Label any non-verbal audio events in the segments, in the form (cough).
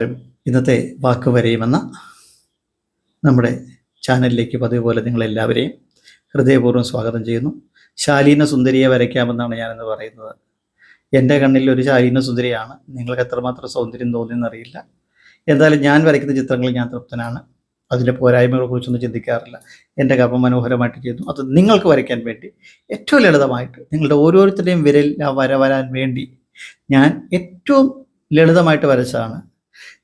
ഇന്നത്തെ വാക്ക് വരെയുമെന്ന നമ്മുടെ ചാനലിലേക്ക് പതിവ് പോലെ നിങ്ങളെല്ലാവരെയും ഹൃദയപൂർവം സ്വാഗതം ചെയ്യുന്നു. ശാലീന സുന്ദരിയെ വരയ്ക്കാമെന്നാണ് ഞാനെന്ന് പറയുന്നത്. എന്റെ കണ്ണിൽ ഒരു ശാലീന സുന്ദരിയാണ്. നിങ്ങൾക്ക് എത്രമാത്രം സൗന്ദര്യം തോന്നിയെന്നറിയില്ല എന്തായാലും ഞാൻ വരയ്ക്കുന്ന ചിത്രങ്ങളിൽ ഞാൻ തൃപ്തനാണ്. അതിന്റെ പോരായ്മകളെ കുറിച്ചൊന്നും ചിന്തിക്കാറില്ല. എന്റെ കർമ്മം മനോഹരമായിട്ട് ചെയ്യുന്നു. അത് നിങ്ങൾക്ക് വരയ്ക്കാൻ വേണ്ടി ഏറ്റവും ലളിതമായിട്ട് നിങ്ങളുടെ ഓരോരുത്തരുടെയും വിരൽ ആ വര വരാൻ വേണ്ടി ഞാൻ ഏറ്റവും ലളിതമായിട്ട് വരച്ചതാണ്.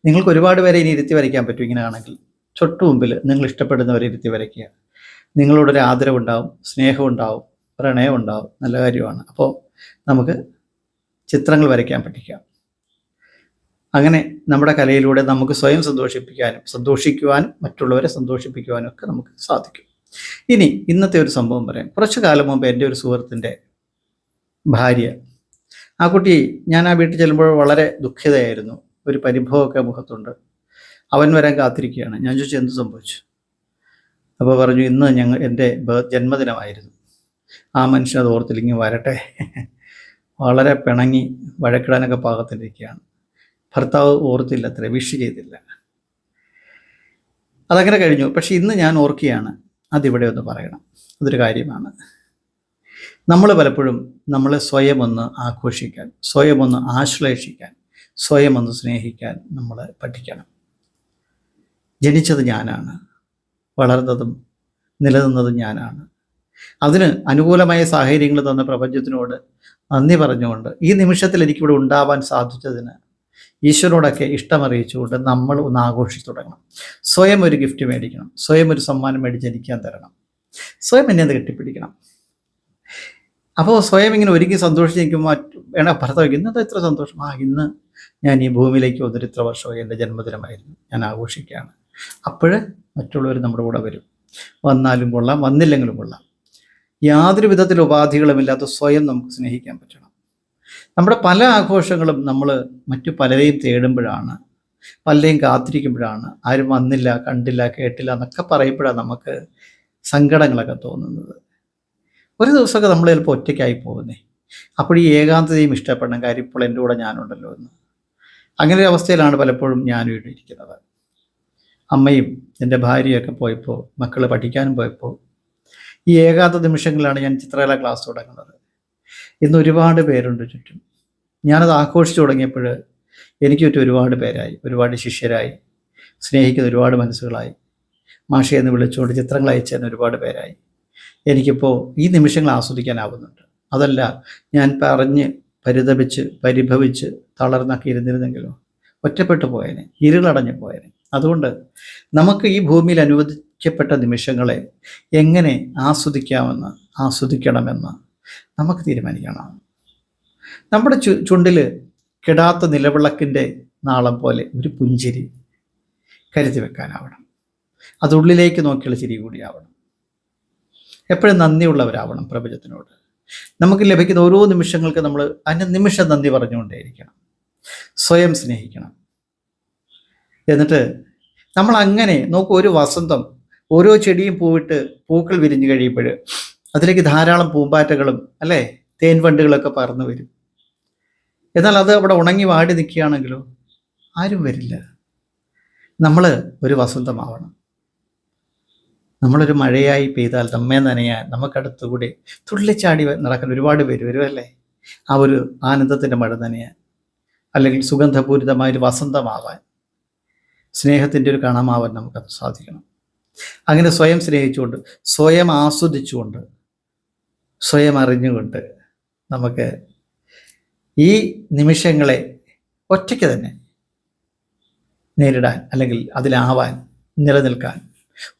നിങ്ങൾക്ക് ഒരുപാട് പേരെ ഇനി ഇരുത്തി വരയ്ക്കാൻ പറ്റും ഇങ്ങനെയാണെങ്കിൽ. ചൊട്ടു മുമ്പിൽ നിങ്ങൾ ഇഷ്ടപ്പെടുന്നവരെ ഇരുത്തി വരയ്ക്കുക. നിങ്ങളോടൊരു ആദരവുണ്ടാവും സ്നേഹമുണ്ടാവും പ്രണയം ഉണ്ടാവും നല്ല കാര്യമാണ്. അപ്പോൾ നമുക്ക് ചിത്രങ്ങൾ വരയ്ക്കാൻ പഠിക്കാം. അങ്ങനെ നമ്മുടെ കലയിലൂടെ നമുക്ക് സ്വയം സന്തോഷിപ്പിക്കാനും സന്തോഷിക്കുവാനും മറ്റുള്ളവരെ സന്തോഷിപ്പിക്കുവാനും ഒക്കെ നമുക്ക് സാധിക്കും. ഇനി ഇന്നത്തെ ഒരു സംഭവം പറയാം. കുറച്ചു കാലം മുമ്പ് എന്റെ ഒരു സുഹൃത്തിന്റെ ഭാര്യ ആ കുട്ടി ഞാൻ ആ വീട്ടിൽ ചെല്ലുമ്പോൾ വളരെ ദുഃഖിതയായിരുന്നു. ഒരു പരിഭവമൊക്കെ മുഖത്തുണ്ട്. അവൻ വരാൻ കാത്തിരിക്കുകയാണ്. ഞാൻ ചോദിച്ചു എന്ത് സംഭവിച്ചു? അപ്പോൾ പറഞ്ഞു ഇന്ന് ഞങ്ങൾ എന്റെ ജന്മദിനമായിരുന്നു. ആ മനുഷ്യൻ അത് ഓർത്തില്ലെങ്കിൽ വരട്ടെ. വളരെ പിണങ്ങി വഴക്കിടാനൊക്കെ പാകത്തിലിരിക്കുകയാണ്. ഭർത്താവ് ഓർത്തില്ല അത്ര വിഷ് ചെയ്തില്ല. അതങ്ങനെ കഴിഞ്ഞു. പക്ഷെ ഇന്ന് ഞാൻ ഓർക്കുകയാണ് അതിവിടെ ഒന്ന് പറയണം. അതൊരു കാര്യമാണ്. നമ്മൾ പലപ്പോഴും നമ്മളെ സ്വയം ഒന്ന് ആഘോഷിക്കാൻ സ്വയം ഒന്ന് ആശ്ലേഷിക്കാൻ സ്വയം ഒന്ന് സ്നേഹിക്കാൻ നമ്മൾ പഠിക്കണം. ജനിച്ചത് ഞാനാണ്. വളർന്നതും നിലനിന്നതും ഞാനാണ്. അതിന് അനുകൂലമായ സാഹചര്യങ്ങൾ തന്ന പ്രപഞ്ചത്തിനോട് നന്ദി പറഞ്ഞുകൊണ്ട് ഈ നിമിഷത്തിൽ എനിക്കിവിടെ ഉണ്ടാവാൻ സാധിച്ചതിന് ഈശ്വരനോടൊക്കെ ഇഷ്ടമറിയിച്ചുകൊണ്ട് നമ്മൾ ഒന്ന് ആഘോഷിച്ചു തുടങ്ങണം. സ്വയം ഒരു ഗിഫ്റ്റ് മേടിക്കണം. സ്വയം ഒരു സമ്മാനം മേടിച്ച് തരണം. സ്വയം എന്നെ അത് കെട്ടിപ്പിടിക്കണം. അപ്പോൾ സ്വയം ഇങ്ങനെ ഒരുക്കി സന്തോഷിച്ച് നിൽക്കുമ്പോൾ മറ്റു വേണ ഭർത്താവ് ഇന്നത് എത്ര സന്തോഷം. ആ ഇന്ന് ഞാൻ ഈ ഭൂമിയിലേക്ക് വന്നിട്ട് ഇത്ര വർഷമായി എന്റെ ജന്മദിനമായിരുന്നു. ഞാൻ ആഘോഷിക്കുകയാണ്. അപ്പോൾ മറ്റുള്ളവർ നമ്മുടെ കൂടെ വരും. വന്നാലും കൊള്ളാം വന്നില്ലെങ്കിലും കൊള്ളാം. യാതൊരു വിധത്തിൽ ഉപാധികളുമില്ലാത്ത സ്വയം നമുക്ക് സ്നേഹിക്കാൻ പറ്റണം. നമ്മുടെ പല ആഘോഷങ്ങളും നമ്മൾ മറ്റു പലരെയും തേടുമ്പോഴാണ് പലരെയും കാത്തിരിക്കുമ്പോഴാണ് ആരും വന്നില്ല കണ്ടില്ല കേട്ടില്ല എന്നൊക്കെ പറയുമ്പോഴാണ് നമുക്ക് സങ്കടങ്ങളൊക്കെ തോന്നുന്നത്. ഒരു ദിവസമൊക്കെ നമ്മൾ ചിലപ്പോൾ ഒറ്റയ്ക്കായി പോകുന്നേ. അപ്പോൾ ഈ ഏകാന്തതയും ഇഷ്ടപ്പെടണം. കാര്യം ഇപ്പോൾ എന്റെ കൂടെ ഞാനുണ്ടല്ലോ എന്ന്. അങ്ങനെ ഒരു അവസ്ഥയിലാണ് പലപ്പോഴും ഞാനും ഇട്ടിരിക്കുന്നത് അമ്മയും എന്റെ ഭാര്യയൊക്കെ പോയപ്പോൾ മക്കൾ പഠിക്കാനും പോയപ്പോൾ ഈ ഏകാന്ത നിമിഷങ്ങളിലാണ് ഞാൻ ചിത്രകല ക്ലാസ് തുടങ്ങുന്നത്. ഇന്ന് ഒരുപാട് പേരുണ്ട് ചുറ്റും. ഞാനത് ആഘോഷിച്ചു തുടങ്ങിയപ്പോൾ എനിക്ക് ചുറ്റും ഒരുപാട് പേരായി. ഒരുപാട് ശിഷ്യരായി. സ്നേഹിക്കുന്ന ഒരുപാട് മനസ്സുകളായി. മാഷയെന്ന് വിളിച്ചുകൊണ്ട് ചിത്രങ്ങൾ അയച്ചു തന്നെ ഒരുപാട് പേരായി. എനിക്കിപ്പോൾ ഈ നിമിഷങ്ങൾ ആസ്വദിക്കാനാവുന്നുണ്ട്. അതല്ല ഞാൻ പറഞ്ഞ് പരിതപിച്ച് പരിഭവിച്ച് തളർന്നൊക്കെ ഇരുന്നിരുന്നെങ്കിലോ? ഒറ്റപ്പെട്ടു പോയനെ ഇരുളടഞ്ഞു പോയനെ. അതുകൊണ്ട് നമുക്ക് ഈ ഭൂമിയിൽ അനുവദിക്കപ്പെട്ട നിമിഷങ്ങളെ എങ്ങനെ ആസ്വദിക്കാമെന്ന് ആസ്വദിക്കണമെന്ന് നമുക്ക് തീരുമാനിക്കണം. നമ്മുടെ ചു ചുണ്ടിൽ കിടാത്ത നിലവിളക്കിന്റെ നാളം പോലെ ഒരു പുഞ്ചിരി കരുതി വെക്കാനാവണം. അതുള്ളിലേക്ക് നോക്കിയുള്ള ചിരി കൂടിയാവണം. എപ്പോഴും നന്ദിയുള്ളവരാവണം പ്രപഞ്ചത്തിനോട്. നമുക്ക് ലഭിക്കുന്ന ഓരോ നിമിഷങ്ങൾക്ക് നമ്മൾ അതിന് നിമിഷം നന്ദി പറഞ്ഞുകൊണ്ടേയിരിക്കണം. സ്വയം സ്നേഹിക്കണം. എന്നിട്ട് നമ്മൾ അങ്ങനെ നോക്കൂ ഒരു വസന്തം ഓരോ ചെടിയും പൂവിട്ട് പൂക്കൾ വിരിഞ്ഞു കഴിയുമ്പോൾ അതിലേക്ക് ധാരാളം പൂമ്പാറ്റകളും അല്ലേ തേൻ വണ്ടുകളൊക്കെ പറന്നു വരും. എന്നാൽ അത് അവിടെ ഉണങ്ങി വാടി നിൽക്കുകയാണെങ്കിലോ ആരും വരില്ല. നമ്മൾ ഒരു വസന്തമാവണം. നമ്മളൊരു മഴയായി പെയ്താൽ നമ്മെ നനയാൻ നമുക്കടുത്തുകൂടി തുള്ളിച്ചാടി നടക്കാൻ ഒരുപാട് പേര് വരുമല്ലേ ആ ഒരു ആനന്ദത്തിന്റെ മഴ നനയാൻ. അല്ലെങ്കിൽ സുഗന്ധപൂരിതമായ ഒരു വസന്തമാവാൻ. സ്നേഹത്തിന്റെ ഒരു കണമാവാൻ നമുക്കത് സാധിക്കണം. അങ്ങനെ സ്വയം സ്നേഹിച്ചുകൊണ്ട് സ്വയം ആസ്വദിച്ചുകൊണ്ട് സ്വയം അറിഞ്ഞുകൊണ്ട് നമുക്ക് ഈ നിമിഷങ്ങളെ ഒറ്റയ്ക്ക് തന്നെ നേരിടാൻ അല്ലെങ്കിൽ അതിലാവാൻ നിലനിൽക്കാൻ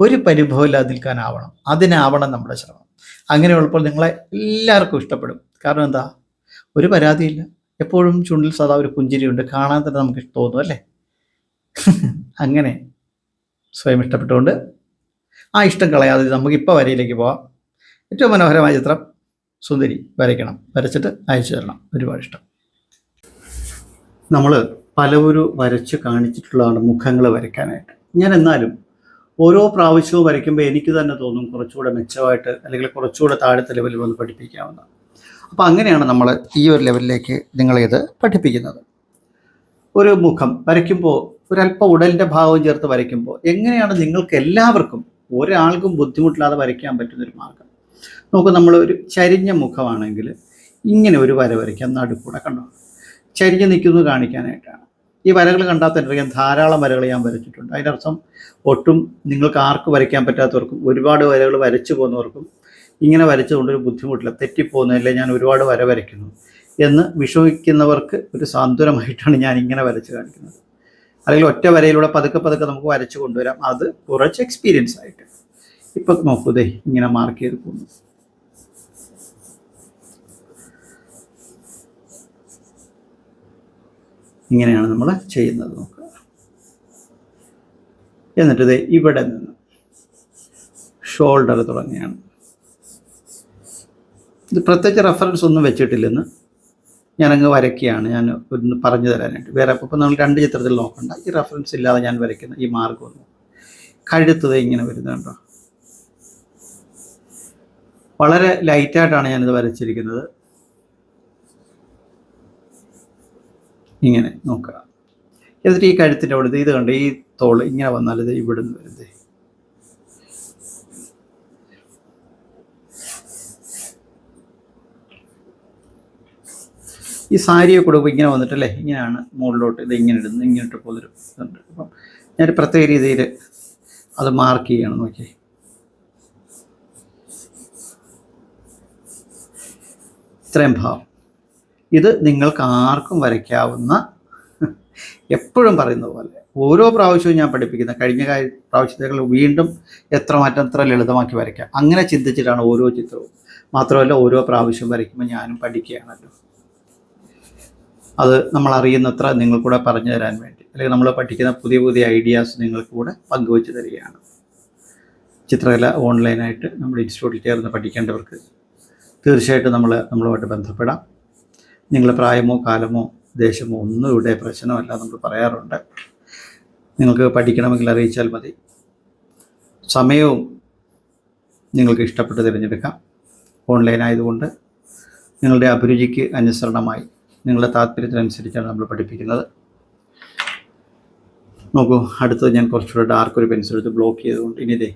ഒരു പരിഭവമില്ലാതെ നിൽക്കാനാവണം അതിനാവണം നമ്മുടെ ശ്രമം. അങ്ങനെയുള്ളപ്പോൾ നിങ്ങളെ എല്ലാവർക്കും ഇഷ്ടപ്പെടും. കാരണം എന്താ? ഒരു പരാതിയില്ല. എപ്പോഴും ചുണ്ടിൽ സദാ ഒരു പുഞ്ചിരിയുണ്ട്. കാണാൻ തന്നെ നമുക്ക് തോന്നും അല്ലേ? (laughs) അങ്ങനെ സ്വയം ഇഷ്ടപ്പെട്ടുകൊണ്ട് ആ ഇഷ്ടം കളയാതെ നമുക്ക് ഇപ്പോൾ വരയിലേക്ക് പോവാം. ഏറ്റവും മനോഹരമായ ചിത്രം സുന്ദരി വരയ്ക്കണം. വരച്ചിട്ട് അയച്ചു തരണം. ഒരുപാട് ഇഷ്ടം. നമ്മൾ പലവരും വരച്ച് കാണിച്ചിട്ടുള്ളതാണ് മുഖങ്ങൾ വരയ്ക്കാനായിട്ട്. ഞാൻ എന്നാലും ഓരോ പ്രാവശ്യവും വരയ്ക്കുമ്പോൾ എനിക്ക് തന്നെ തോന്നും കുറച്ചുകൂടെ മെച്ചമായിട്ട് അല്ലെങ്കിൽ കുറച്ചുകൂടെ താഴത്തെ ലെവലിൽ വന്ന് പഠിപ്പിക്കാവുന്ന. അപ്പോൾ അങ്ങനെയാണ് നമ്മൾ ഈ ഒരു ലെവലിലേക്ക് നിങ്ങളിത് പഠിപ്പിക്കുന്നത്. ഒരു മുഖം വരയ്ക്കുമ്പോൾ ഒരല്പം ഉടലിന്റെ ഭാവം ചേർത്ത് വരയ്ക്കുമ്പോൾ എങ്ങനെയാണ് നിങ്ങൾക്ക് എല്ലാവർക്കും ഒരാൾക്കും ബുദ്ധിമുട്ടില്ലാതെ വരയ്ക്കാൻ പറ്റുന്നൊരു മാർഗം? നോക്കൂ നമ്മൾ ഒരു ചരിഞ്ഞ മുഖമാണെങ്കിൽ ഇങ്ങനെ ഒരു വര വരയ്ക്കാം നടുക്കൂടെ കണ്ടോ? ചരിഞ്ഞ് നിൽക്കുന്നത് കാണിക്കാനായിട്ടാണ്. ഈ വരകൾ കണ്ടാൽ തന്നെ അറിയാം. ധാരാളം വരകൾ ഞാൻ വരച്ചിട്ടുണ്ട്. അതിന്റെ അർത്ഥം ഒട്ടും നിങ്ങൾക്ക് ആർക്ക് വരയ്ക്കാൻ പറ്റാത്തവർക്കും ഒരുപാട് വരകൾ വരച്ചു പോകുന്നവർക്കും ഇങ്ങനെ വരച്ചുകൊണ്ടൊരു ബുദ്ധിമുട്ടില്ല. തെറ്റിപ്പോകുന്നതല്ലേ ഞാൻ ഒരുപാട് വര വരയ്ക്കുന്നു എന്ന് വിഷമിക്കുന്നവർക്ക് ഒരു സാന്ത്വനമായിട്ടാണ് ഞാൻ ഇങ്ങനെ വരച്ച് കാണിക്കുന്നത്. അല്ലെങ്കിൽ ഒറ്റ വരയിലൂടെ പതുക്കെ പതുക്കെ നമുക്ക് വരച്ച് കൊണ്ടുവരാം. അത് കുറച്ച് എക്സ്പീരിയൻസ് ആയിട്ട്. ഇപ്പം നോക്കൂ ദേ ഇങ്ങനെ മാർക്ക് ചെയ്ത് പോകുന്നു. ഇങ്ങനെയാണ് നമ്മൾ ചെയ്യുന്നത് നോക്കുക. എന്നിട്ട് ഇവിടെ നിന്ന് ഷോൾഡർ തുടങ്ങിയാണ്. ഇത് പ്രത്യേകിച്ച് റെഫറൻസ് ഒന്നും വെച്ചിട്ടില്ലെന്ന് ഞാനങ്ങ് വരയ്ക്കുകയാണ്. ഞാൻ ഒന്ന് പറഞ്ഞു തരാനായിട്ട്. വേറെ അപ്പോൾ നമ്മൾ രണ്ട് ചിത്രത്തിൽ നോക്കണ്ട. ഈ റെഫറൻസ് ഇല്ലാതെ ഞാൻ വരയ്ക്കുന്ന ഈ മാർഗമൊന്നും കഴുത്തത് ഇങ്ങനെ വരുന്നുണ്ടോ വളരെ ലൈറ്റായിട്ടാണ് ഞാനിത് വരച്ചിരിക്കുന്നത്. ഇങ്ങനെ നോക്കുക. എന്നിട്ട് ഈ കഴുത്തിന്റെ അവിടെ ഇത് കണ്ട് ഈ തോൾ ഇങ്ങനെ വന്നാൽ ഇത് ഇവിടുന്ന് വരുന്നത്. ഈ സാരിയെ കൊടുക്കുമ്പോൾ ഇങ്ങനെ വന്നിട്ടല്ലേ ഇങ്ങനെയാണ് മുകളിലോട്ട് ഇത് ഇങ്ങനെ ഇടുന്നത് ഇങ്ങോട്ട് പോലൊരു ഇതുണ്ട്. അപ്പം ഞാൻ പ്രത്യേക രീതിയിൽ അത് മാർക്ക് ചെയ്യണം നോക്കി ഇത്രയും ഭാവം. ഇത് നിങ്ങൾക്ക് ആർക്കും വരയ്ക്കാവുന്ന (laughs) എപ്പോഴും പറയുന്ന പോലെ ഓരോ പ്രാവശ്യവും ഞാൻ പഠിപ്പിക്കുന്ന കഴിഞ്ഞ പ്രാവശ്യത്തേക്കാൾ വീണ്ടും എത്ര മാറ്റം എത്ര ലളിതമാക്കി വരയ്ക്കാം. അങ്ങനെ ചിന്തിച്ചിട്ടാണ് ഓരോ ചിത്രവും. മാത്രമല്ല ഓരോ പ്രാവശ്യം വരയ്ക്കുമ്പോൾ ഞാനും പഠിക്കുകയാണല്ലോ. അത് നമ്മൾ അറിയുന്നത്ര നിങ്ങൾക്കൂടെ പറഞ്ഞു തരാൻ വേണ്ടി. അല്ലെങ്കിൽ നമ്മൾ പഠിക്കുന്ന പുതിയ പുതിയ ഐഡിയാസ് നിങ്ങൾക്ക് കൂടെ പങ്കുവച്ച് തരികയാണ്. ചിത്രകല ഓൺലൈനായിട്ട് നമ്മുടെ ഇൻസ്റ്റിറ്റ്യൂട്ടിൽ ചേർന്ന് പഠിക്കേണ്ടവർക്ക് തീർച്ചയായിട്ടും നമ്മൾ നമ്മളുമായിട്ട് ബന്ധപ്പെടാം. നിങ്ങളുടെ പ്രായമോ കാലമോ ദേശമോ ഒന്നും ഇവിടെ പ്രശ്നമല്ല നമ്മൾ പറയാറുണ്ട്. നിങ്ങൾക്ക് പഠിക്കണമെങ്കിൽ അറിയിച്ചാൽ മതി. സമയവും നിങ്ങൾക്ക് ഇഷ്ടപ്പെട്ട് തിരഞ്ഞെടുക്കാം. ഓൺലൈൻ ആയതുകൊണ്ട് നിങ്ങളുടെ അഭിരുചിക്ക് അനുസരണമായി നിങ്ങളുടെ താല്പര്യത്തിനനുസരിച്ചാണ് നമ്മൾ പഠിപ്പിക്കുന്നത്. നോക്കൂ അടുത്തത് ഞാൻ കുറച്ചുകൂടെ ഡാർക്ക് ഒരു പെൻസിൽ എടുത്ത് ബ്ലോക്ക് ചെയ്തുകൊണ്ട് ഇനി ഇതേ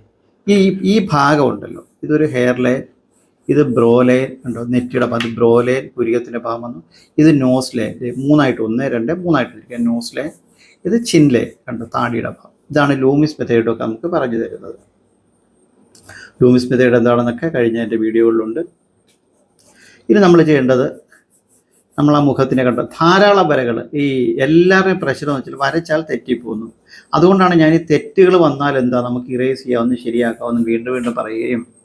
ഈ ഈ ഭാഗമുണ്ടല്ലോ ഇതൊരു ഹെയർ ലൈൻ ഇത് ബ്രോ ലൈൻ ഉണ്ടോ? നെറ്റിയുടെ ഭാഗം ബ്രോലൈൻ ബ്രോ ലൈൻ പുരികത്തിന്റെ ഭാഗം വന്നു. ഇത് നോസ് ലൈൻ മൂന്നായിട്ട് ഒന്ന് രണ്ട് മൂന്നായിട്ട് ഇരിക്കുക നോസ് ലൈൻ ഇത് ചിൻ ലൈൻ കണ്ടോ? താടിയുടെ ഭാഗം. ഇതാണ് ലൂമിസ് മെത്തേഡൊക്കെ നമുക്ക് പറഞ്ഞു തരുന്നത്. ലൂമിസ് മെത്തേഡ് എന്താണെന്നൊക്കെ കഴിഞ്ഞ എന്റെ വീഡിയോകളിലുണ്ട്. ഇനി നമ്മൾ ചെയ്യേണ്ടത് നമ്മൾ ആ മുഖത്തിനെ കണ്ട? ധാരാളം വരകൾ. ഈ എല്ലാവരുടെയും പ്രശ്നം വെച്ചാൽ വരച്ചാൽ തെറ്റിപ്പോകുന്നു. അതുകൊണ്ടാണ് ഞാൻ ഈ തെറ്റുകൾ വന്നാൽ എന്താ? നമുക്ക് ഇറേസ് ചെയ്യാവുന്ന ശരിയാക്കാവുന്ന വീണ്ടും വീണ്ടും പറയുകയും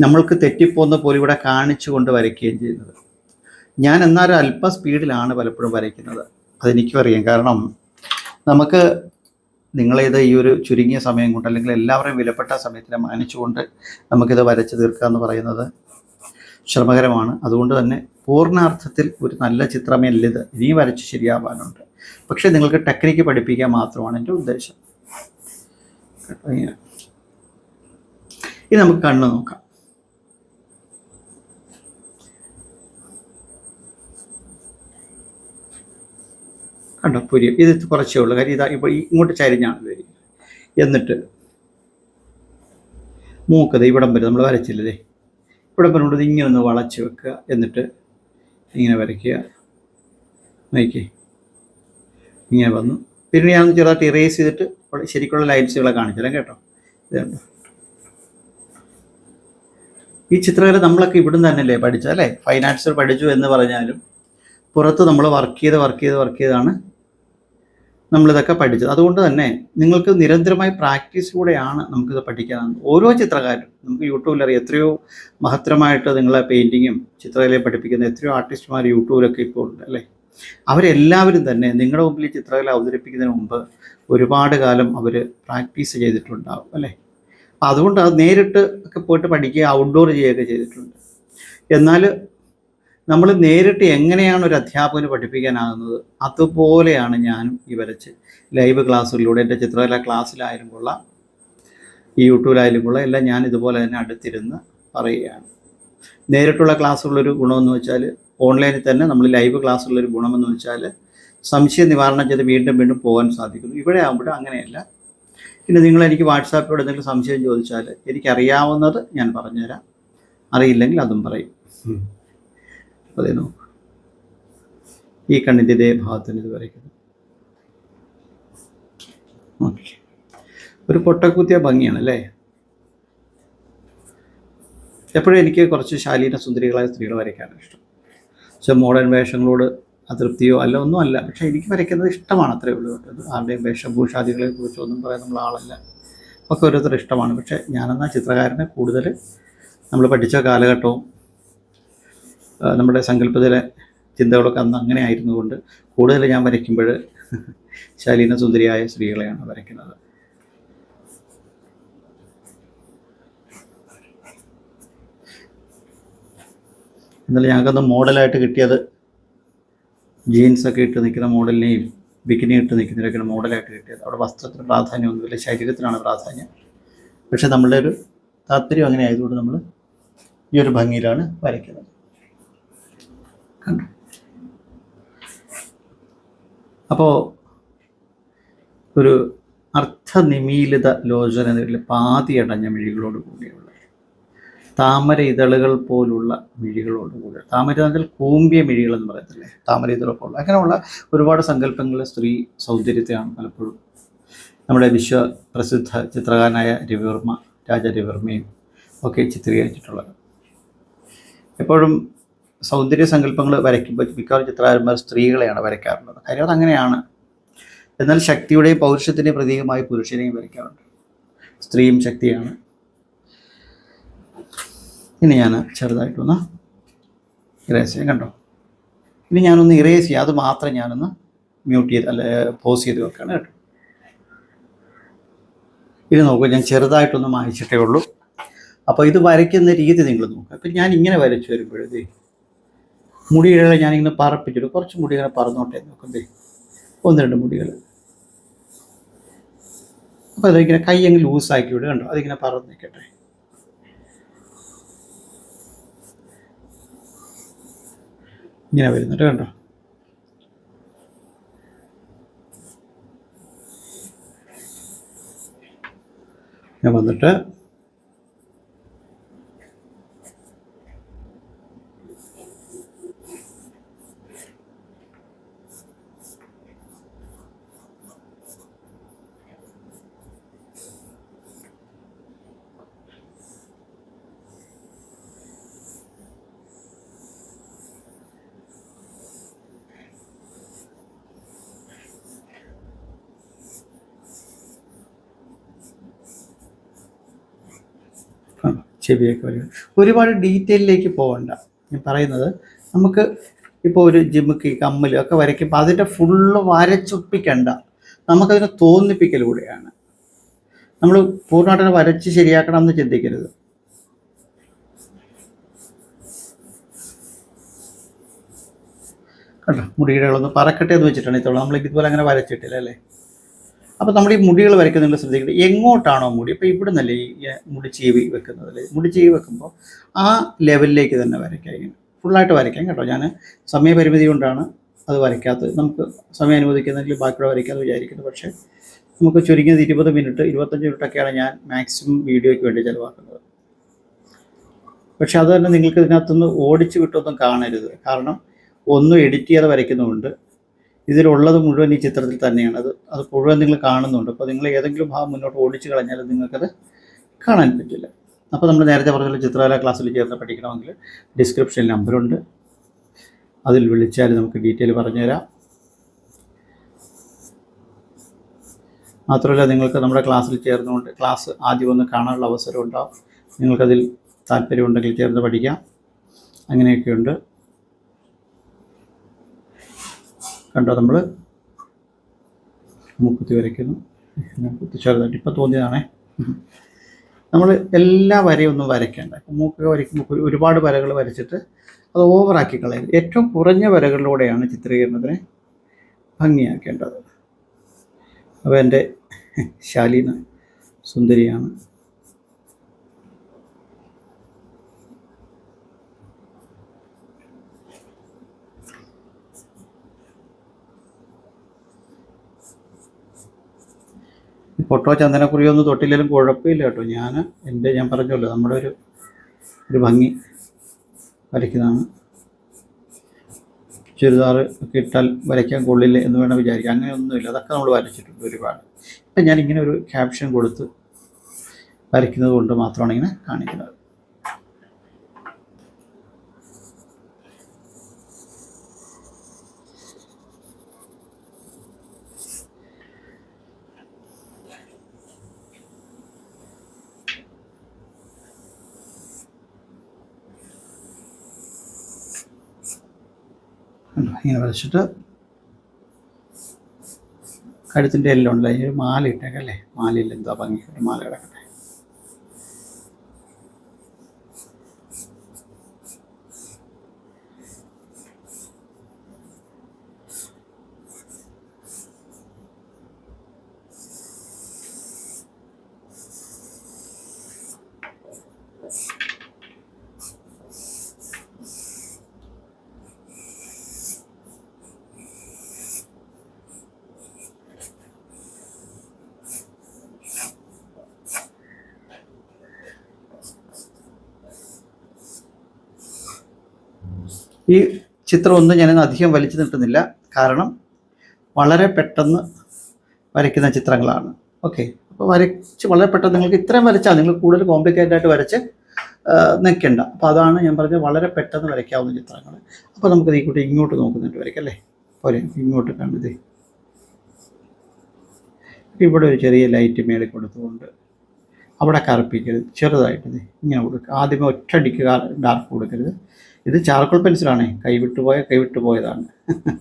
നമ്മൾക്ക് തെറ്റിപ്പോകുന്ന പോലെ ഇവിടെ കാണിച്ചു കൊണ്ട് വരയ്ക്കുകയും ചെയ്യുന്നത്. ഞാൻ എന്നാലും അല്പ സ്പീഡിലാണ് പലപ്പോഴും വരയ്ക്കുന്നത്. അതെനിക്കും അറിയാം. കാരണം നമുക്ക് നിങ്ങളിത് ഈ ഒരു ചുരുങ്ങിയ സമയം കൊണ്ട് അല്ലെങ്കിൽ എല്ലാവരെയും വിലപ്പെട്ട സമയത്തിനെ മാനിച്ചുകൊണ്ട് നമുക്കിത് വരച്ച് തീർക്കുക എന്ന് പറയുന്നത് ശ്രമകരമാണ്. അതുകൊണ്ട് തന്നെ പൂർണാർത്ഥത്തിൽ ഒരു നല്ല ചിത്രമല്ല ഇത്. ഇനി വരച്ച് ശരിയാവാനുണ്ട്. പക്ഷേ നിങ്ങൾക്ക് ടെക്നിക്ക് പഠിപ്പിക്കുക മാത്രമാണ് എന്റെ ഉദ്ദേശം. ഇനി നമുക്ക് കണ്ണ് നോക്കാം. കണ്ടോ? പുരിയും ഇത് കുറച്ചേ ഉള്ളൂ. കാര്യം ഇതാ ഇപ്പോൾ ഇങ്ങോട്ട് ചരിഞ്ഞാണ് വരിക എന്നിട്ട് മൂക്കത് ഇവിടം വരെ നമ്മൾ വരച്ചില്ലേ ഇവിടം വരെ കൊണ്ട് ഇങ്ങനെ ഒന്ന് വളച്ച് വെക്കുക. എന്നിട്ട് ഇങ്ങനെ വരയ്ക്കുക. നോക്കി ഇങ്ങനെ വന്നു. പിന്നെ ഞാൻ ചെറുതായിട്ട് ഇറേസ് ചെയ്തിട്ട് ശരിക്കുള്ള ലൈൻസുകളെ കാണിച്ചാലും കേട്ടോ. ഇതുണ്ട് ഈ ചിത്രകല നമ്മളൊക്കെ ഇവിടുന്ന് തന്നെയല്ലേ പഠിച്ചത് അല്ലേ? ഫൈൻ ആർട്സ് പഠിച്ചു എന്ന് പറഞ്ഞാലും പുറത്ത് നമ്മൾ വർക്ക് ചെയ്ത് വർക്ക് ചെയ്ത് വർക്ക് ചെയ്താണ് നമ്മളിതൊക്കെ പഠിച്ചത്. അതുകൊണ്ട് തന്നെ നിങ്ങൾക്ക് നിരന്തരമായി പ്രാക്ടീസിലൂടെയാണ് നമുക്കിത് പഠിക്കാൻ ഓരോ ചിത്രകാരും നമുക്ക് യൂട്യൂബിൽ അറിയാം എത്രയോ മഹത്തരമായിട്ട് നിങ്ങളെ പെയിന്റിങ്ങും ചിത്രകലയെ പഠിപ്പിക്കുന്ന എത്രയോ ആർട്ടിസ്റ്റുമാർ യൂട്യൂബിലൊക്കെ ഇപ്പോൾ ഉണ്ട് അല്ലേ? അവരെല്ലാവരും തന്നെ നിങ്ങളുടെ മുമ്പിൽ ചിത്രകല അവതരിപ്പിക്കുന്നതിന് മുമ്പ് ഒരുപാട് കാലം അവർ പ്രാക്ടീസ് ചെയ്തിട്ടുണ്ടാവും അല്ലേ? അതുകൊണ്ട് അത് നേരിട്ട് ഒക്കെ പോയിട്ട് പഠിക്കുക ഔട്ട്ഡോർ ചെയ്യുകയൊക്കെ ചെയ്തിട്ടുണ്ട്. എന്നാൽ നമ്മൾ നേരിട്ട് എങ്ങനെയാണ് ഒരു അധ്യാപകന് പഠിപ്പിക്കാനാകുന്നത്? അതുപോലെയാണ് ഞാനും ഈ വരച്ച് ലൈവ് ക്ലാസ്സുകളിലൂടെ എന്റെ ചിത്രകല ക്ലാസ്സിലായാലും കൊള്ളാം ഈ യൂട്യൂബിലായാലും കൊള്ളാം എല്ലാം ഞാൻ ഇതുപോലെ തന്നെ അടുത്തിരുന്ന് പറയുകയാണ്. നേരിട്ടുള്ള ക്ലാസ്സുകളൊരു ഗുണമെന്ന് വെച്ചാൽ ഓൺലൈനിൽ തന്നെ നമ്മൾ ലൈവ് ക്ലാസ്സുള്ളൊരു ഗുണമെന്ന് വെച്ചാൽ സംശയ നിവാരണം ചെയ്ത് വീണ്ടും വീണ്ടും പോകാൻ സാധിക്കുന്നു. ഇവിടെ ആകുമ്പോൾ അങ്ങനെയല്ല. പിന്നെ നിങ്ങൾ എനിക്ക് വാട്സാപ്പിലൂടെ എന്തെങ്കിലും സംശയം ചോദിച്ചാൽ എനിക്കറിയാവുന്നത് ഞാൻ പറഞ്ഞുതരാം. അറിയില്ലെങ്കിൽ അതും പറയും. അതെ നോക്കൂ ഈ കണ്ണിന്റെ ഇതേ ഭാഗത്തിന് ഇത് വരയ്ക്കുന്നു. ഓക്കെ. ഒരു പൊട്ടക്കുത്തിയ ഭംഗിയാണ് അല്ലേ എപ്പോഴും എനിക്ക് കുറച്ച് ശാലീന സുന്ദരികളായ സ്ത്രീകൾ വരയ്ക്കാനാണ് ഇഷ്ടം. പക്ഷെ മോഡേൺ വേഷങ്ങളോട് അതൃപ്തിയോ അല്ല ഒന്നും അല്ല. പക്ഷേ എനിക്ക് വരയ്ക്കുന്നത് ഇഷ്ടമാണ് അത്രേ ഉള്ളൂ. അത് ആരുടെയും വേഷഭൂഷാദികളെ കുറിച്ച് ഒന്നും പറയാൻ നമ്മൾ ആളല്ല. ഒക്കെ ഓരോരുത്തർ ഇഷ്ടമാണ്. പക്ഷേ ഞാനെന്ന ചിത്രകാരനെ കൂടുതൽ നമ്മൾ പഠിച്ച കാലഘട്ടവും നമ്മുടെ സങ്കല്പത്തിലെ ചിന്തകളൊക്കെ അന്ന് അങ്ങനെ ആയിരുന്നുകൊണ്ട് കൂടുതൽ ഞാൻ വരയ്ക്കുമ്പോൾ (laughs) ശാലീന സുന്ദരിയായ സ്ത്രീകളെയാണ് വരയ്ക്കുന്നത്. എന്നാലും ഞങ്ങൾക്കന്ന് മോഡലായിട്ട് കിട്ടിയത് ജീൻസൊക്കെ ഇട്ട് നിൽക്കുന്ന മോഡലിനെയും ബിക്കിനി ഇട്ട് നിൽക്കുന്നതിനൊക്കെയാണ് മോഡലായിട്ട് കിട്ടിയത്. അവിടെ വസ്ത്രത്തിന് പ്രാധാന്യമൊന്നുമില്ല ശരീരത്തിനാണ് പ്രാധാന്യം. പക്ഷേ നമ്മളുടെ ഒരു താല്പര്യം അങ്ങനെ ആയതുകൊണ്ട് നമ്മൾ ഈ ഒരു ഭംഗിയിലാണ് വരയ്ക്കുന്നത്. കണ്ടു. അപ്പോൾ ഒരു അർത്ഥനിമീലിത ലോചന എന്നതിൽ പാതിയടഞ്ഞ മിഴികളോട് കൂടിയുള്ള താമര ഇതളുകൾ പോലുള്ള മിഴികളോട് കൂടി താമര എന്നാൽ കൂമ്പിയ മിഴികൾ എന്ന് പറയത്തില്ലേ? താമര ഇതളുകൾ പോലുള്ള. അങ്ങനെയുള്ള ഒരുപാട് സങ്കല്പങ്ങൾ സ്ത്രീ സൗന്ദര്യത്തെയാണ് പലപ്പോഴും നമ്മുടെ വിശ്വ പ്രസിദ്ധ ചിത്രകാരനായ രവിവർമ്മ രാജ രവിവർമ്മയും ഒക്കെ ചിത്രീകരിച്ചിട്ടുള്ളത്. എപ്പോഴും സൗന്ദര്യ സങ്കല്പങ്ങൾ വരയ്ക്കുമ്പോൾ മിക്കവാറും ചിത്രകാരന്മാർ സ്ത്രീകളെയാണ് വരയ്ക്കാറുള്ളത്. കാര്യം അതങ്ങനെയാണ്. എന്നാൽ ശക്തിയുടെയും പൗരുഷത്തിന്റെയും പ്രതീകമായി പുരുഷനെയും വരയ്ക്കാറുണ്ട്. സ്ത്രീയും ശക്തിയാണ്. ഇനി ഞാൻ ചെറുതായിട്ടൊന്ന് ഇറേസ് ചെയ്യാം. കണ്ടോ? ഇനി ഞാനൊന്ന് ഇറേസ് ചെയ്യാം. അത് മാത്രം ഞാനൊന്ന് മ്യൂട്ട് ചെയ്ത് അല്ല പോസ് ചെയ്ത് വെക്കാണ് കേട്ടോ. ഇനി നോക്കുക ഞാൻ ചെറുതായിട്ടൊന്ന് മായിച്ചിട്ടേ ഉള്ളൂ. അപ്പോൾ ഇത് വരയ്ക്കുന്ന രീതി നിങ്ങൾ നോക്കുക. അപ്പം ഞാൻ ഇങ്ങനെ വരച്ചു വരുമ്പോഴേ മുടികളെ ഞാനിങ്ങനെ പറപ്പിച്ചിട്ട് കുറച്ച് മുടി ഇങ്ങനെ പറന്നോട്ടെ നോക്കണ്ടേ. ഒന്ന് രണ്ട് മുടികൾ അപ്പോൾ അതിങ്ങനെ കൈ അങ്ങ് ലൂസാക്കി വിടുക കണ്ടോ? അതിങ്ങനെ പറന്ന് നിൽക്കട്ടെ ഇങ്ങനെ വരുന്നുണ്ട് കണ്ടോ? ഞാൻ വന്നിട്ട് കാണാം. ചെവിയൊക്കെ വരും ഒരുപാട് ഡീറ്റെയിലേക്ക് പോകണ്ട. ഞാൻ പറയുന്നത് നമുക്ക് ഇപ്പോൾ ഒരു ജിമുക്ക് കമ്മലും ഒക്കെ വരയ്ക്കുമ്പോൾ അതിന്റെ ഫുള്ള് വരച്ചൊപ്പിക്കണ്ട. നമുക്കതിനെ തോന്നിപ്പിക്കലൂടെയാണ്. നമ്മൾ പൂർണമായിട്ട് വരച്ച് ശരിയാക്കണം എന്ന് ചിന്തിക്കരുത്. കണ്ടോ? മുടിയിടകളൊന്ന് പറക്കട്ടെ എന്ന് വെച്ചിട്ടാണ് ഇത്തോളം നമ്മൾ ഇതുപോലെ അങ്ങനെ വരച്ചിട്ടില്ല അല്ലേ? അപ്പോൾ നമ്മൾ ഈ മുടികൾ വരയ്ക്കുന്നതിൽ ശ്രദ്ധിക്കുന്നത് എങ്ങോട്ടാണോ മുടി? ഇപ്പോൾ ഇവിടെ നിന്നല്ലേ ഈ ഈ മുടി ചീവി വെക്കുന്നത് അല്ലേ മുടി ചീവി വെക്കുമ്പോൾ ആ ലെവലിലേക്ക് തന്നെ വരയ്ക്കാം ഇങ്ങനെ ഫുള്ളായിട്ട് വരയ്ക്കാം കേട്ടോ. ഞാൻ സമയപരിമിതി കൊണ്ടാണ് അത് വരയ്ക്കാത്തത്. നമുക്ക് സമയം അനുവദിക്കുന്നെങ്കിൽ ബാക്കിയുള്ള വരയ്ക്കാമെന്ന് വിചാരിക്കുന്നു. പക്ഷേ നമുക്ക് ചുരുങ്ങിയത് ഇരുപത് മിനിറ്റ് ഇരുപത്തഞ്ച് മിനിറ്റൊക്കെയാണ് ഞാൻ മാക്സിമം വീഡിയോയ്ക്ക് വേണ്ടി ചിലവാക്കുന്നത്. പക്ഷേ അത് തന്നെ നിങ്ങൾക്ക് ഇതിനകത്തുനിന്ന് ഓടിച്ചു വിട്ടൊന്നും കാണരുത്. കാരണം ഒന്നും എഡിറ്റ് ചെയ്യാതെ വരയ്ക്കുന്നുമുണ്ട്. ഇതിലുള്ളത് മുഴുവൻ ഈ ചിത്രത്തിൽ തന്നെയാണ്. അത് അത് മുഴുവൻ നിങ്ങൾ കാണുന്നുണ്ട്. അപ്പോൾ നിങ്ങൾ ഏതെങ്കിലും ഭാഗം മുന്നോട്ട് ഓടിച്ചു കളഞ്ഞാൽ നിങ്ങൾക്കത് കാണാൻ പറ്റില്ല. അപ്പോൾ നമ്മൾ നേരത്തെ പറഞ്ഞ ചിത്രകല ക്ലാസ്സിൽ ചേർന്ന് പഠിക്കണമെങ്കിൽ ഡിസ്ക്രിപ്ഷൻ നമ്പറുണ്ട്. അതിൽ വിളിച്ചാൽ നമുക്ക് ഡീറ്റെയിൽ പറഞ്ഞുതരാം. മാത്രമല്ല നിങ്ങൾക്ക് നമ്മുടെ ക്ലാസ്സിൽ ചേർന്നുകൊണ്ട് ക്ലാസ് ആദ്യം ഒന്ന് കാണാനുള്ള അവസരം ഉണ്ടാവും. നിങ്ങൾക്കതിൽ താല്പര്യമുണ്ടെങ്കിൽ ചേർന്ന് പഠിക്കാം. അങ്ങനെയൊക്കെയുണ്ട്. കണ്ടോ നമ്മൾ മൂക്കുത്തി വരയ്ക്കുന്നു. കുത്തി ചെറുതായിട്ട് ഇപ്പം തോന്നിയതാണേ. നമ്മൾ എല്ലാ വരയും ഒന്നും വരയ്ക്കേണ്ട. മൂക്കൊക്കെ വരയ്ക്കുമ്പോൾ ഒരുപാട് വരകൾ വരച്ചിട്ട് അത് ഓവറാക്കി കളയരുത് ഏറ്റവും കുറഞ്ഞ വരകളിലൂടെയാണ് ചിത്രീകരണത്തിനെ ഭംഗിയാക്കേണ്ടത്. അപ്പോൾ എന്റെ ശാലീന സുന്ദരിയാണ്. പൊട്ടോ ചന്ദനക്കുറിയൊന്നും തൊട്ടില്ലെങ്കിലും കുഴപ്പമില്ല കേട്ടോ. ഞാൻ എന്റെ ഞാൻ പറഞ്ഞല്ലോ നമ്മുടെ ഒരു ഒരു ഭംഗി വരയ്ക്കുന്നതാണ്. ചുരിദാർ ഒക്കെ ഇട്ടാൽ വരയ്ക്കാൻ കൊള്ളില്ല എന്ന് വേണം വിചാരിക്കുക അങ്ങനെയൊന്നുമില്ല. അതൊക്കെ നമ്മൾ വരച്ചിട്ടുണ്ട് ഒരുപാട്. ഇപ്പം ഞാനിങ്ങനെ ഒരു ക്യാപ്ഷൻ കൊടുത്ത് വരയ്ക്കുന്നത് കൊണ്ട് മാത്രമാണ് ഇങ്ങനെ കാണിക്കുന്നത്. ഇങ്ങനെ വരച്ചിട്ട് കഴുത്തിന്റെ എല്ലാം ഉണ്ടല്ലോ അതിന് ഒരു മാല ഇട്ടേക്കല്ലേ മാലയിൽ എന്താ ഭംഗി? മാല കിടക്കട്ടെ. ഈ ചിത്രം ഒന്നും ഞാനിന്ന് അധികം വലിച്ചു നിൽക്കുന്നില്ല കാരണം വളരെ പെട്ടെന്ന് വരയ്ക്കുന്ന ചിത്രങ്ങളാണ്. ഓക്കെ. അപ്പോൾ വരച്ച് വളരെ പെട്ടെന്ന് നിങ്ങൾക്ക് ഇത്രയും വരച്ചാൽ നിങ്ങൾ കൂടുതൽ കോംപ്ലിക്കേറ്റഡ് ആയിട്ട് വരച്ച് നിൽക്കേണ്ട. അപ്പോൾ അതാണ് ഞാൻ പറഞ്ഞത് വളരെ പെട്ടെന്ന് വരയ്ക്കാവുന്ന ചിത്രങ്ങൾ. അപ്പോൾ നമുക്ക് ഈ കൂട്ടി ഇങ്ങോട്ട് നോക്കുന്നുണ്ട് വരയ്ക്കല്ലേ പോരെ ഇങ്ങോട്ട് കണ്ടത് ഇവിടെ ഒരു ചെറിയ ലൈറ്റ് മേളിൽ കൊടുത്തുകൊണ്ട് അവിടെ കറുപ്പിക്കരുത് ചെറുതായിട്ട് ഇങ്ങനെ കൊടുക്കുക. ആദ്യമേ ഒറ്റയടിക്ക് ഡാർക്ക് കൊടുക്കരുത്. ഇത് ചാർക്കോൾ പെൻസിലാണേ. കൈവിട്ടുപോയ കൈവിട്ടുപോയതാണ്. (laughs) കൈവിട്ടു പോയതാണ്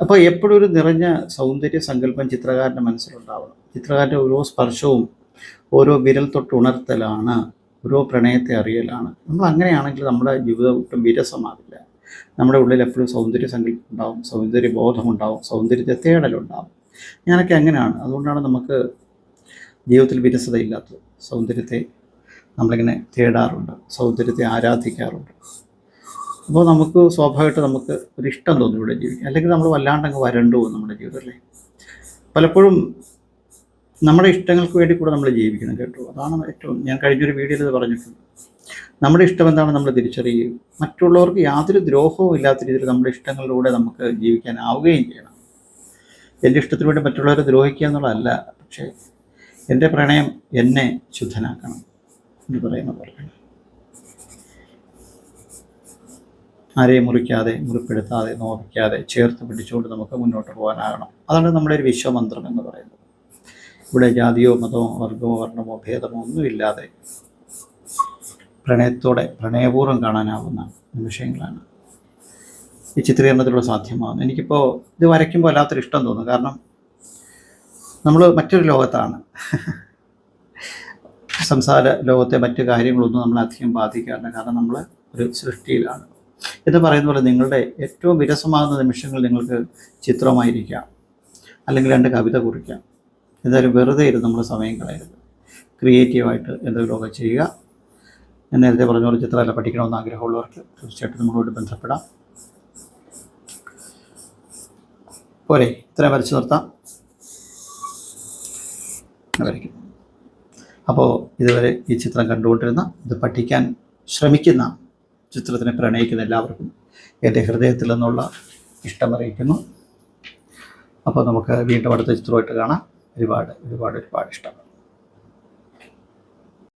അപ്പോൾ എപ്പോഴും ഒരു നിറഞ്ഞ സൗന്ദര്യ സങ്കല്പം ചിത്രകാരന്റെ മനസ്സിലുണ്ടാവണം. ചിത്രകാരന്റെ ഓരോ സ്പർശവും ഓരോ വിരൽ തൊട്ട് ഉണർത്തലാണ് ഓരോ പ്രണയത്തെ അറിയലാണ്. നമ്മൾ അങ്ങനെയാണെങ്കിൽ നമ്മുടെ ജീവിതം ഒട്ടും വിരസമാകില്ല നമ്മുടെ ഉള്ളിൽ എപ്പോഴും സൗന്ദര്യ സങ്കല്പം ഉണ്ടാവും സൗന്ദര്യ ബോധമുണ്ടാവും സൗന്ദര്യത്തെ തേടലുണ്ടാവും. ഞാനൊക്കെ അങ്ങനെയാണ്. അതുകൊണ്ടാണ് നമുക്ക് ജീവിതത്തിൽ വിരസതയില്ലാത്തത് സൗന്ദര്യത്തെ നമ്മളിങ്ങനെ തേടാറുണ്ട് സൗന്ദര്യത്തെ ആരാധിക്കാറുണ്ട്. അപ്പോൾ നമുക്ക് സ്വാഭാവികമായിട്ട് നമുക്ക് ഒരു ഇഷ്ടം തോന്നും ഇവിടെ ജീവിക്കാൻ. അല്ലെങ്കിൽ നമ്മൾ വല്ലാണ്ട് അങ്ങ് വരണ്ടു പോകും നമ്മുടെ ജീവിതം അല്ലേ? പലപ്പോഴും നമ്മുടെ ഇഷ്ടങ്ങൾക്ക് വേണ്ടി കൂടെ നമ്മൾ ജീവിക്കണം കേട്ടോ. അതാണ് ഏറ്റവും ഞാൻ കഴിഞ്ഞൊരു വീഡിയോയിൽ ഇത് പറഞ്ഞിട്ടുണ്ട്. നമ്മുടെ ഇഷ്ടം എന്താണ് നമ്മൾ തിരിച്ചറിയുകയും മറ്റുള്ളവർക്ക് യാതൊരു ദ്രോഹവും ഇല്ലാത്ത രീതിയിൽ നമ്മുടെ ഇഷ്ടങ്ങളിലൂടെ നമുക്ക് ജീവിക്കാനാവുകയും ചെയ്യണം. എന്റെ ഇഷ്ടത്തിന് വേണ്ടി മറ്റുള്ളവരെ ദ്രോഹിക്കുക എന്നുള്ളതല്ല പക്ഷേ എന്റെ പ്രണയം എന്നെ ശുദ്ധനാക്കണം. എന്ന് പറയുന്ന പോലെ. ആരെയും മുറിക്കാതെ മുറിപ്പെടുത്താതെ നോവിക്കാതെ ചേർത്ത് പിടിച്ചുകൊണ്ട് നമുക്ക് മുന്നോട്ട് പോകാനാകണം. അതാണ് നമ്മുടെ ഒരു വിശ്വമന്ത്രം എന്ന് പറയുന്നത്. ഇവിടെ ജാതിയോ മതമോ വർഗമോ വർണമോ ഭേദമോ ഒന്നുമില്ലാതെ പ്രണയത്തോടെ പ്രണയപൂർവം കാണാനാവുന്ന നിമിഷങ്ങളാണ് ഈ ചിത്രീകരണത്തിലൂടെ സാധ്യമാകുന്നത്. എനിക്കിപ്പോൾ ഇത് വരയ്ക്കുമ്പോൾ വല്ലാത്തൊരു ഇഷ്ടം തോന്നുന്നു കാരണം നമ്മൾ മറ്റൊരു ലോകത്താണ്. സംസാര ലോകത്തെ മറ്റു കാര്യങ്ങളൊന്നും നമ്മളെ അധികം ബാധിക്കാറില്ല. കാരണം നമ്മൾ ഒരു സൃഷ്ടിയിലാണ്. എന്ന് പറയുന്ന പോലെ നിങ്ങളുടെ ഏറ്റവും വിരസമാകുന്ന നിമിഷങ്ങൾ നിങ്ങൾക്ക് ചിത്രമായിരിക്കാം. അല്ലെങ്കിൽ രണ്ട് കവിത കുറിക്കാം. എന്തായാലും വെറുതെ ഇരുന്ന് നമ്മൾ സമയം കളയരുത്. ക്രിയേറ്റീവായിട്ട് എന്തെങ്കിലുമൊക്കെ ചെയ്യുക. ഞാൻ നേരത്തെ പറഞ്ഞ പോലെ ചിത്രകല പഠിക്കണമെന്ന് ആഗ്രഹമുള്ളവർക്ക് തീർച്ചയായിട്ടും നമ്മളോട് ബന്ധപ്പെടാം. പോരെ ഇത്രയും വരച്ച് നിർത്താം. വരയ്ക്കും. അപ്പോൾ ഇതുവരെ ഈ ചിത്രം കണ്ടുകൊണ്ടിരുന്ന ഇത് പഠിക്കാൻ ശ്രമിക്കുന്ന ചിത്രത്തിനെ പ്രണയിക്കുന്ന എല്ലാവർക്കും എന്റെ ഹൃദയത്തിൽ നിന്നുള്ള ഇഷ്ടമറിയിക്കുന്നു അപ്പോൾ നമുക്ക് വീണ്ടും അടുത്ത ചിത്രമായിട്ട് കാണാം. ഒരുപാട് ഒരുപാട് ഒരുപാട് ഇഷ്ടം.